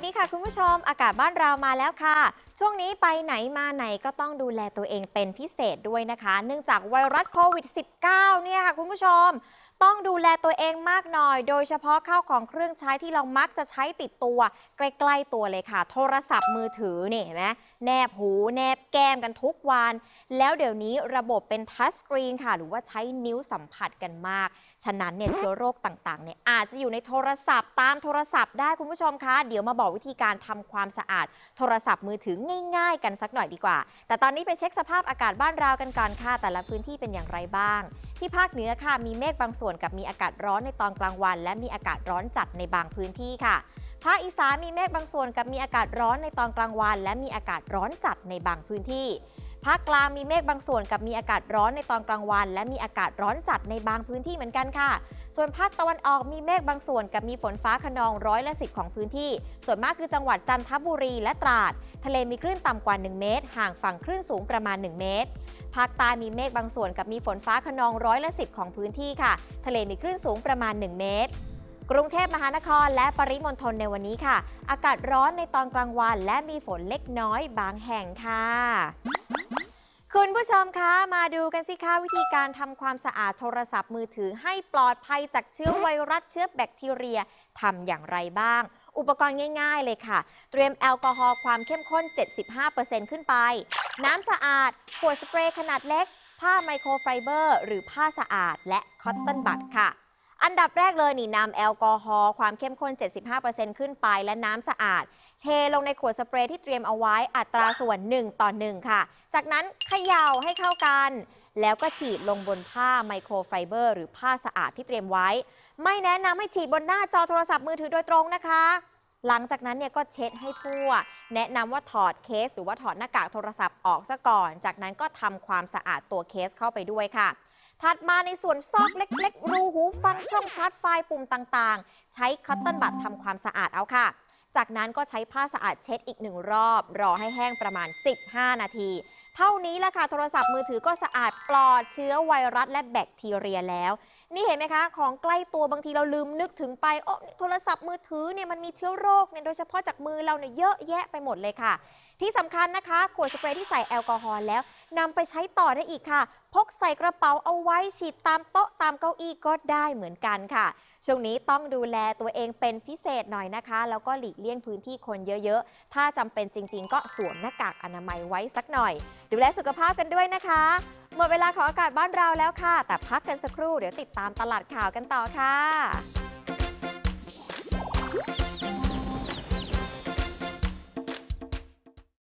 สดีค่ะคุณผู้ชมอากาศบ้านเรามาแล้วค่ะ ช่วงนี้ไปไหนมาไหนก็ต้องดูแลตัวเองเป็นพิเศษด้วยนะคะ เนื่องจากไวรัสโควิด -19 เนี่ยค่ะคุณผู้ชม ต้องดูแลตัวเองมากหน่อย โดยเฉพาะข้าวของเครื่องใช้ที่เรามักจะใช้ติดตัว ใกล้ๆตัวเลยค่ะ โทรศัพท์มือถือนี่เห็นไหมแนบหู แนบแก้มกันทุกวัน แล้วเดี๋ยวนี้ระบบเป็นทัชสกรีนค่ะ หรือว่าใช้นิ้วสัมผัสกันมาก ฉะนั้นเนี่ยเชื้อโรคต่างๆเนี่ยอาจจะอยู่ในโทรศัพท์ตามโทรศัพท์ได้คุณผู้ชมคะเดี๋ยวมาบอกวิธีการทำความสะอาด โทรศัพท์มือถือง่าย ๆ กันสักหน่อยดีกว่า แต่ตอนนี้ไปเช็คสภาพอากาศบ้านเรากันก่อนค่ะแต่ละพื้นที่เป็นอย่างไรบ้าง ที่ภาคเหนือค่ะมีเมฆบางส่วนกับมีอากาศร้อนในตอนกลางวัน และมีอากาศร้อนจัดในบางพื้นที่ค่ะ ภาคอีสานมีเมฆบางส่วนกับมีอากาศร้อนในตอนกลางวัน และมีอากาศร้อนจัดในบางพื้นที่ ภาคกลางมีเมฆบางส่วนกับมีอากาศร้อนในตอนกลางวัน และมีอากาศร้อนจัดในบางพื้นที่เหมือนกันค่ะ ส่วนภาคตะวันออกมีเมฆบางส่วนกับมีฝนฟ้าขนองร้อยละสิของพื้นที่ ส่วนมากคือจังหวัดจันทบุรีและตราด ทะเลมีคลื่นต่ำกว่า 1 เมตร ห่างฝั่งคลื่นสูงประมาณ 1 เมตร ภาคใต้มีเมฆบางส่วนกับมีฝนฟ้าขนองร้อยละสิของพื้นที่ค่ะ ทะเลมีคลื่นสูงประมาณ 1 เมตร กรุงเทพมหานครและปริมณฑลในวันนี้ค่ะ อากาศร้อนในตอนกลางวัน และมีฝนเล็กน้อยบางแห่งค่ะคุณผู้ชมคะมาดูกันสิคะวิธีการทำความสะอาดโทรศัพท์มือถือให้ปลอดภัยจากเชื้อไวรัสเชื้อแบคทีเรียทำอย่างไรบ้าง อุปกรณ์ง่าย ๆ เลยค่ะ เตรียมแอลกอฮอล์ความเข้มข้น 75%ขึ้นไป น้ำสะอาด ขวดสเปรย์ขนาดเล็ก ผ้าไมโครไฟเบอร์ หรือผ้าสะอาด และคอตตอนบัดค่ะ อันดับแรกเลยนี่นำแอลกอฮอล์ความเข้มข้น 75%ขึ้นไป และน้ำสะอาด เทลงในขวดสเปรย์ที่เตรียมเอาไว้อัตราส่วน 1 ต่อ 1 ค่ะ จากนั้นเขย่าให้เข้ากัน แล้วก็ฉีดลงบนผ้าไมโครไฟเบอร์ หรือผ้าสะอาดที่เตรียมไว้ไม่แนะนำให้ฉีดบนหน้าจอโทรศัพท์มือถือโดยตรงนะคะ หลังจากนั้นเนี่ยก็เช็ดให้ทั่ว แนะนำว่าถอดเคส หรือว่าถอดหน้ากากโทรศัพท์ออกซะก่อน จากนั้นก็ทำความสะอาดตัวเคสเข้าไปด้วยค่ะ ถัดมาในส่วนซอกเล็ก ๆ รูหูฟังช่องชาร์จไฟปุ่มต่างๆ ใช้คัตเติ้ลบัตทำความสะอาดเอาค่ะ จากนั้นก็ใช้ผ้าสะอาดเช็ดอีกหนึ่งรอบ รอให้แห้งประมาณ 15 นาที เท่านี้แหละค่ะโทรศัพท์มือถือก็สะอาดปลอดเชื้อไวรัสและแบคทีเรียแล้ว นี่เห็นไหมคะ ของใกล้ตัวบางทีเราลืมนึกถึงไปโอ้โทรศัพท์มือถือเนี่ยมันมีเชื้อโรคเนี่ยโดยเฉพาะจากมือเราเนี่ยเยอะแยะไปหมดเลยค่ะ ที่สำคัญนะคะขวดสเปรย์ที่ใส่แอลกอฮอล์แล้ว นำไปใช้ต่อได้อีกค่ะ พกใส่กระเป๋าเอาไว้ฉีดตามโต๊ะตามเก้าอี้ก็ได้เหมือนกันค่ะ ช่วงนี้ต้องดูแลตัวเองเป็นพิเศษหน่อยนะคะ แล้วก็หลีกเลี่ยงพื้นที่คนเยอะๆ ถ้าจำเป็นจริง ๆ ก็สวมหน้ากากอนามัยไว้สักหน่อย ดูแลสุขภาพกันด้วยนะคะ หมดเวลาของอากาศบ้านเราแล้วค่ะ แต่พักกันสักครู่เดี๋ยวติดตามตลาดข่าวกันต่อค่ะ